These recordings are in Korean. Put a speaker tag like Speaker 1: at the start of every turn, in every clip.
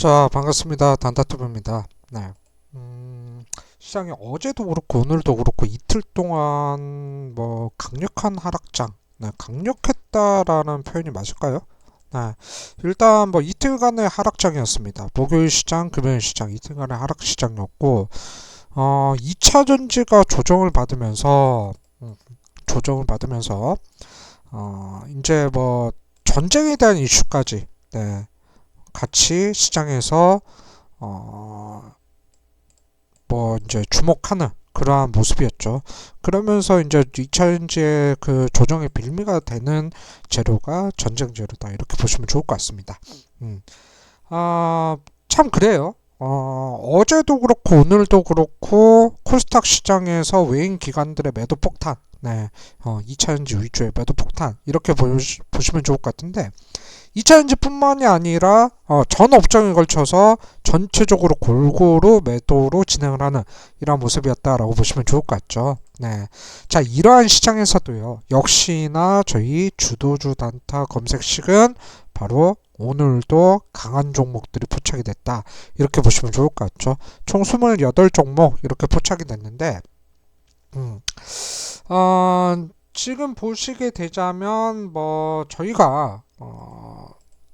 Speaker 1: 자, 반갑습니다. 단타투브입니다. 네. 음, 시장이 어제도 그렇고 오늘도 그렇고 이틀 동안 뭐 강력한 하락장, 네, 강력했다라는 표현이 맞을까요? 네. 일단 뭐 이틀간의 하락장이었습니다. 목요일 시장, 금요일 시장 이틀간의 하락 시장이었고 어, 2차 전지가 조정을 받으면서 음, 조정을 받으면서 어, 이제 뭐 전쟁에 대한 이슈까지 네. 같이 시장에서 어, 뭐 이제 주목하는 그러한 모습이었죠. 그러면서 이제 2차전지의 그 조정의 빌미가 되는 재료가 전쟁 재료다 이렇게 보시면 좋을 것 같습니다. 음. 아, 참 그래요. 어, 어제도 그렇고 오늘도 그렇고 코스닥 시장에서 외인 기관들의 매도 폭탄, 네, 어, 2차전지 위주의 매도 폭탄 이렇게 보시, 보시면 좋을 것 같은데 2차전지뿐만이 아니라 어, 전 업종에 걸쳐서 전체적으로 골고루 매도로 진행을 하는 이러한 모습이었다라고 보시면 좋을 것 같죠. 네. 자, 이러한 시장에서도요. 역시나 저희 주도주 단타 검색식은 바로 오늘도 강한 종목들이 포착이 됐다. 이렇게 보시면 좋을 것 같죠. 총 28종목 이렇게 포착이 됐는데 음. 어, 지금 보시게 되자면 뭐 저희가 어,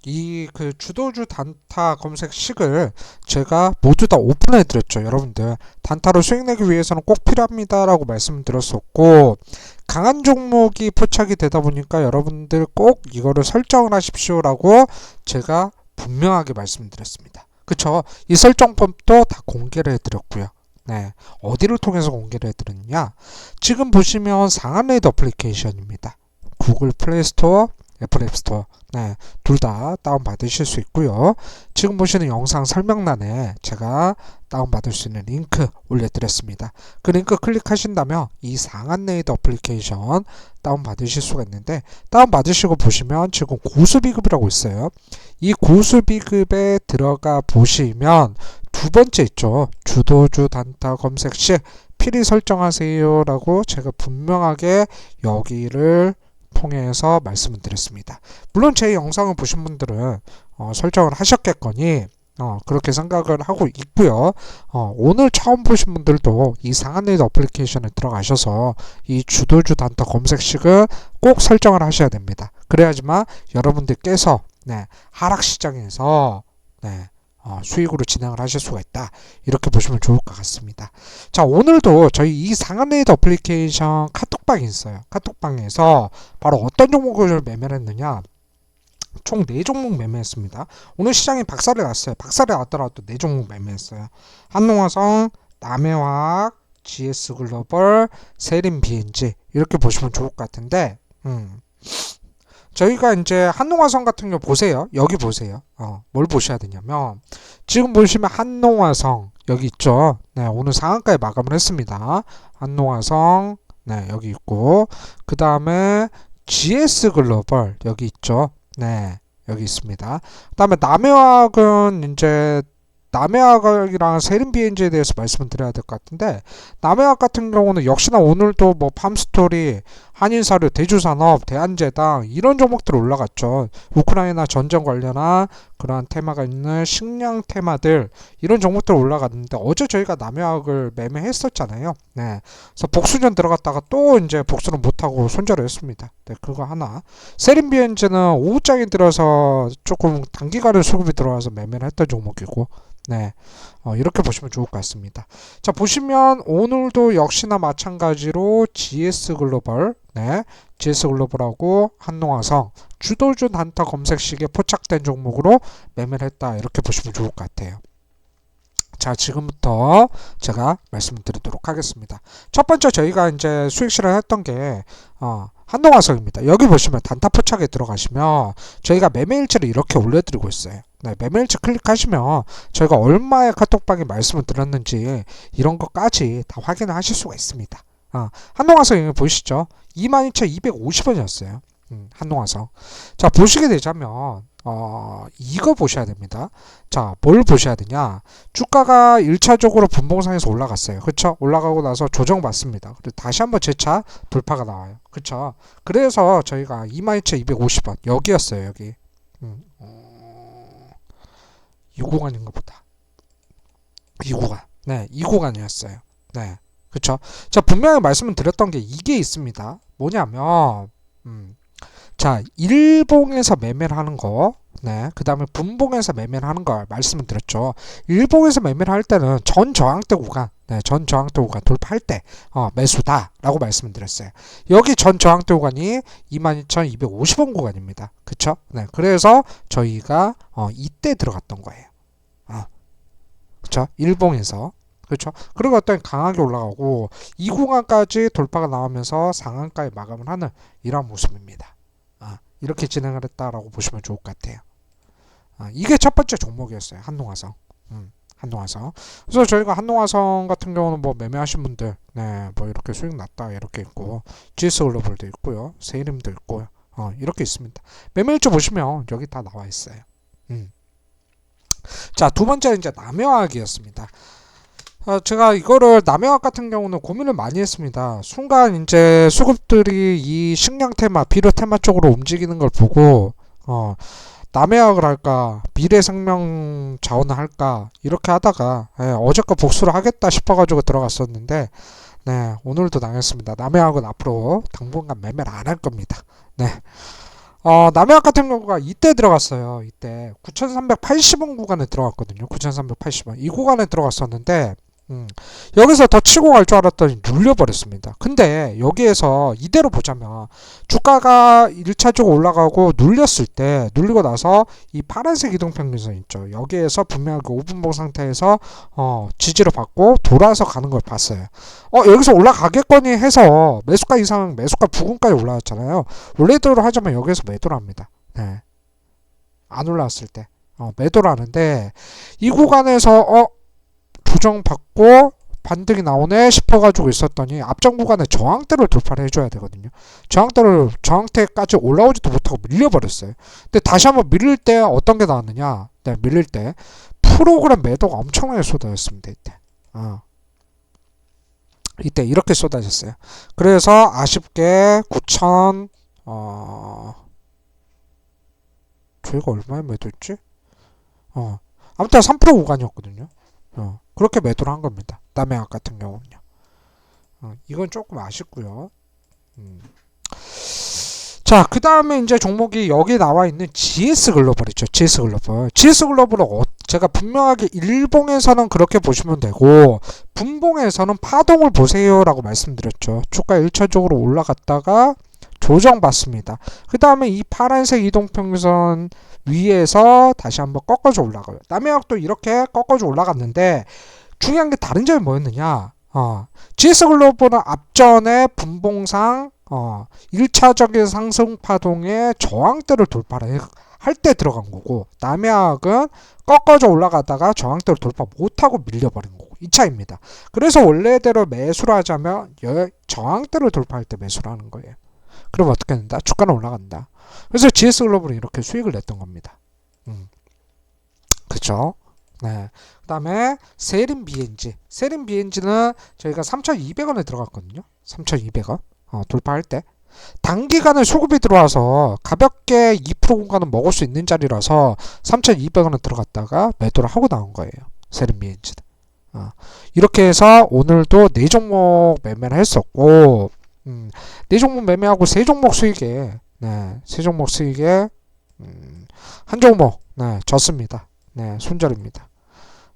Speaker 1: 이 그 주도주 단타 검색식을 제가 모두 다 오픈해 드렸죠. 여러분들 단타로 수익 내기 위해서는 꼭 필요합니다라고 말씀드렸었고 강한 종목이 포착이 되다 보니까 여러분들 꼭 이거를 설정을 하십시오라고 제가 분명하게 말씀드렸습니다. 그쵸? 이 설정법도 다 공개를 해드렸고요. 네. 어디를 통해서 공개를 해드렸냐? 지금 보시면 상한 레이드 어플리케이션입니다. 구글 플레이 스토어, 애플 앱스토어 네, 둘 다 다운받으실 수 있고요. 지금 보시는 영상 설명란에 제가 다운받을 수 있는 링크 올려드렸습니다. 그 링크 클릭하신다면 이 상한레이드 어플리케이션 다운받으실 수가 있는데 다운받으시고 보시면 지금 고수비급이라고 있어요. 이 고수비급에 들어가 보시면 두 번째 있죠. 주도주 단타 검색 시 필히 설정하세요 라고 제가 분명하게 여기를 통해서 말씀을 드렸습니다. 물론 제 영상을 보신 분들은 어, 설정을 하셨겠거니 어, 그렇게 생각을 하고 있고요. 어, 오늘 처음 보신 분들도 이 상한레이드 어플리케이션에 들어가셔서 이 주도주 단타 검색식을 꼭 설정을 하셔야 됩니다. 그래야지만 여러분들께서 네, 하락 시장에서 네, 어, 수익으로 진행을 하실 수가 있다. 이렇게 보시면 좋을 것 같습니다. 자, 오늘도 저희 이 상한레이더 어플리케이션 카톡방이 있어요. 카톡방에서 바로 어떤 종목을 매매를 했느냐. 총 4종목 매매했습니다. 오늘 시장이 박살이 났어요. 박살이 났더라도 4종목 매매했어요. 한농화성, 남해화학, GS글로벌, BNG 이렇게 보시면 좋을 것 같은데 음. 저희가 이제 한농화성 같은 경우 보세요. 여기 보세요. 어, 뭘 보셔야 되냐면 지금 보시면 한농화성 여기 있죠. 네, 오늘 상한가에 마감을 했습니다. 한농화성 네, 여기 있고 그 다음에 GS 글로벌 여기 있죠. 네, 여기 있습니다. 그 다음에 남해화학은 이제 남해학이랑 세림 비엔지에 대해서 말씀을 드려야 될 것 같은데 남해학 같은 경우는 역시나 오늘도 뭐 팜스토리, 한인사료, 대주산업, 대한제당 이런 종목들 올라갔죠. 우크라이나 전쟁 관련한 그러한 테마가 있는 식량 테마들 이런 종목들 올라갔는데 어제 저희가 남해학을 매매했었잖아요. 네, 그래서 복수전 들어갔다가 또 이제 복수를 못하고 손절을 했습니다. 네, 그거 하나. 세림 비엔지는 오후장에 들어서 조금 단기간에 수급이 들어와서 매매를 했던 종목이고 네. 어, 이렇게 보시면 좋을 것 같습니다. 자, 보시면 오늘도 역시나 마찬가지로 GS 글로벌, 네. GS 글로벌하고 한농화성 주도주 단타 검색식에 포착된 종목으로 매매를 했다. 이렇게 보시면 좋을 것 같아요. 자, 지금부터 제가 말씀드리도록 하겠습니다. 첫 번째 저희가 이제 수익 실현했던 게 어, 한동화성입니다. 여기 보시면 단타 포착에 들어가시면 저희가 매매일치를 이렇게 올려드리고 있어요. 네, 매매일치 클릭하시면 저희가 얼마의 카톡방에 말씀을 드렸는지 이런 것까지 다 확인을 하실 수가 있습니다. 어, 한동화성 보이시죠? 22,250원이었어요. 음, 한동화성. 자, 보시게 되자면 어, 이거 보셔야 됩니다. 자, 뭘 보셔야 되냐? 주가가 1차적으로 분봉상에서 올라갔어요. 그쵸? 올라가고 나서 조정받습니다. 그리고 다시 한번 재차 돌파가 나와요. 그쵸? 그래서 저희가 22,250원 여기였어요. 여기. 음, 어, 이 구간인가 보다. 이 구간. 네, 이 구간이었어요. 네. 그쵸? 자, 분명히 말씀을 드렸던 게 이게 있습니다. 뭐냐면, 음, 자, 일봉에서 매매를 하는 거, 네, 그 다음에 분봉에서 매매를 하는 걸 말씀을 드렸죠. 일봉에서 매매를 할 때는 전 저항대 구간, 네, 전 저항대 구간 돌파할 때, 어, 매수다라고 말씀을 드렸어요. 여기 전 저항대 구간이 22,250원 구간입니다. 그쵸? 네, 그래서 저희가, 어, 이때 들어갔던 거예요. 어, 그쵸? 일봉에서. 그렇죠. 그리고 어떤 강하게 올라가고 이 구간까지 돌파가 나오면서 상한가에 마감을 하는 이런 모습입니다. 아, 이렇게 진행을 했다라고 보시면 좋을 것 같아요. 아, 이게 첫 번째 종목이었어요. 한동화성. 음, 한동화성. 그래서 저희가 한동화성 같은 경우는 뭐 매매하신 분들, 네, 뭐 이렇게 수익 났다 이렇게 있고 GS 글로벌도 있고요, 세이림도 있고요, 어, 이렇게 있습니다. 매매일주 보시면 여기 다 나와 있어요. 음. 자, 두 번째 이제 남해화학이었습니다. 아, 제가 이거를 남해학 같은 경우는 고민을 많이 했습니다. 순간 이제 수급들이 이 식량 테마, 비료 테마 쪽으로 움직이는 걸 보고 어, 남해학을 할까, 미래 생명 자원을 할까 이렇게 하다가 예, 어저께 복수를 하겠다 싶어가지고 들어갔었는데 네 오늘도 당했습니다. 남해학은 앞으로 당분간 매매를 안 할 겁니다. 네. 어, 남해학 같은 경우가 이때 들어갔어요. 이때 9,380원 구간에 들어갔거든요. 9,380원. 이 구간에 들어갔었는데 음, 여기서 더 치고 갈 줄 알았더니 눌려버렸습니다. 근데 여기에서 이대로 보자면 주가가 1차적으로 올라가고 눌렸을 때 눌리고 나서 이 파란색 이동평균선 있죠. 여기에서 분명하게 5분봉 상태에서 어, 지지를 받고 돌아서 가는 걸 봤어요. 어, 여기서 올라가겠거니 해서 매수가 이상 매수가 부근까지 올라왔잖아요. 원래대로 하자면 여기에서 매도를 합니다. 네. 안 올라왔을 때. 어, 매도를 하는데 이 구간에서 어 조정받고 반등이 나오네 싶어가지고 있었더니 앞전 구간에 저항대를 돌파를 해줘야 되거든요. 저항대를 저항대까지 올라오지도 못하고 밀려버렸어요. 근데 다시 한번 밀릴 때 어떤 게 나왔느냐? 네, 밀릴 때 프로그램 매도가 엄청나게 쏟아졌습니다. 이때. 어. 이때 이렇게 쏟아졌어요. 그래서 아쉽게 9천 어 저희가 얼마에 매도했지? 어 아무튼 3% 구간이었거든요. 어, 그렇게 매도를 한 겁니다. 남해학 같은 경우는요. 어, 이건 조금 아쉽고요. 음. 자, 그 다음에 이제 종목이 여기 나와 있는 GS 글로벌이죠. GS 글로벌. GS 글로벌은 어, 제가 분명하게 일봉에서는 그렇게 보시면 되고, 분봉에서는 파동을 보세요라고 말씀드렸죠. 주가 1차적으로 올라갔다가 조정받습니다. 그 다음에 이 파란색 이동평균선 위에서 다시 한번 꺾어져 올라가요. 남해역도 이렇게 꺾어져 올라갔는데 중요한 게 다른 점이 뭐였느냐? 어, GS 글로벌은 앞전에 분봉상 어, 1차적인 상승 파동의 저항대를 돌파를 할때 들어간 거고 남해학은 꺾어져 올라가다가 저항대를 돌파 못하고 밀려버린 거고 이 차입니다. 그래서 원래대로 매수를 하자면 저항대를 돌파할 때 매수를 하는 거예요. 그럼 어떻게 된다? 주가는 올라간다. 그래서 GS 글로벌은 이렇게 수익을 냈던 겁니다. 음. 그쵸? 네. 그 다음에 세린 BNG. 세린 BNG는 저희가 3,200원에 들어갔거든요. 3,200원. 어, 돌파할 때. 단기간에 수급이 들어와서 가볍게 2% 공간은 먹을 수 있는 자리라서 3,200원에 들어갔다가 매도를 하고 나온 거예요. 세린 BNG는. 어, 이렇게 해서 오늘도 네 종목 매매를 했었고, 음, 네 종목 매매하고 세 종목 수익에 네, 세 종목 수익에 음, 한 종목 네, 졌습니다. 네, 손절입니다.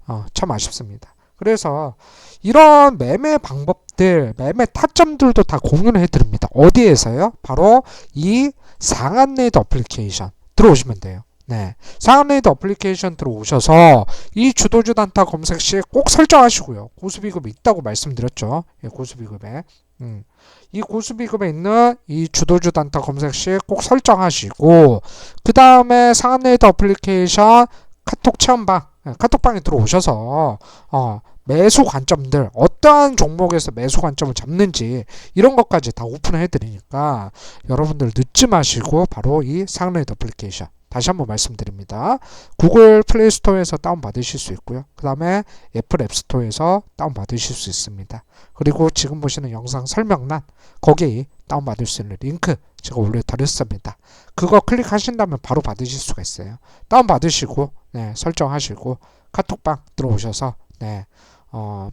Speaker 1: 어, 참 아쉽습니다. 그래서 이런 매매 방법들, 매매 타점들도 다 공유를 해드립니다. 어디에서요? 바로 이 상한레이드 어플리케이션 들어오시면 돼요. 네. 상한레이드 어플리케이션 들어오셔서 이 주도주 단타 검색 시꼭 설정하시고요. 고수비급이 있다고 말씀드렸죠. 예, 고수비급에. 음. 이 고수비급에 있는 이 주도주 단타 검색 시꼭 설정하시고 그 다음에 상한레이더 어플리케이션 카톡 체험방 예, 카톡방에 들어오셔서 어, 매수 관점들 어떠한 종목에서 매수 관점을 잡는지 이런 것까지 다 오픈해 드리니까 여러분들 늦지 마시고 바로 이 상한레이더 어플리케이션 다시 한번 말씀드립니다. 구글 플레이 스토어에서 다운받으실 수 있고요. 그 다음에 애플 앱 스토어에서 다운받으실 수 있습니다. 그리고 지금 보시는 영상 설명란 거기 다운받을 수 있는 링크 제가 올려드렸습니다. 그거 클릭하신다면 바로 받으실 수가 있어요. 다운받으시고 네, 설정하시고 카톡방 들어오셔서 네, 어,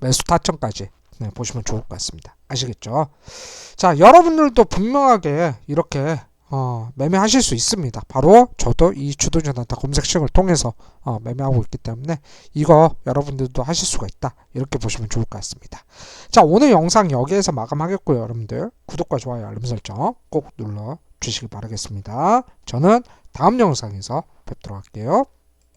Speaker 1: 매수 타점까지 네, 보시면 좋을 것 같습니다. 아시겠죠? 자, 여러분들도 분명하게 이렇게 어, 매매하실 수 있습니다. 바로 저도 이 주도전환타 검색식을 통해서 어, 매매하고 있기 때문에 이거 여러분들도 하실 수가 있다. 이렇게 보시면 좋을 것 같습니다. 자, 오늘 영상 여기에서 마감하겠고요. 여러분들 구독과 좋아요, 알림 설정 꼭 눌러 주시기 바라겠습니다. 저는 다음 영상에서 뵙도록 할게요.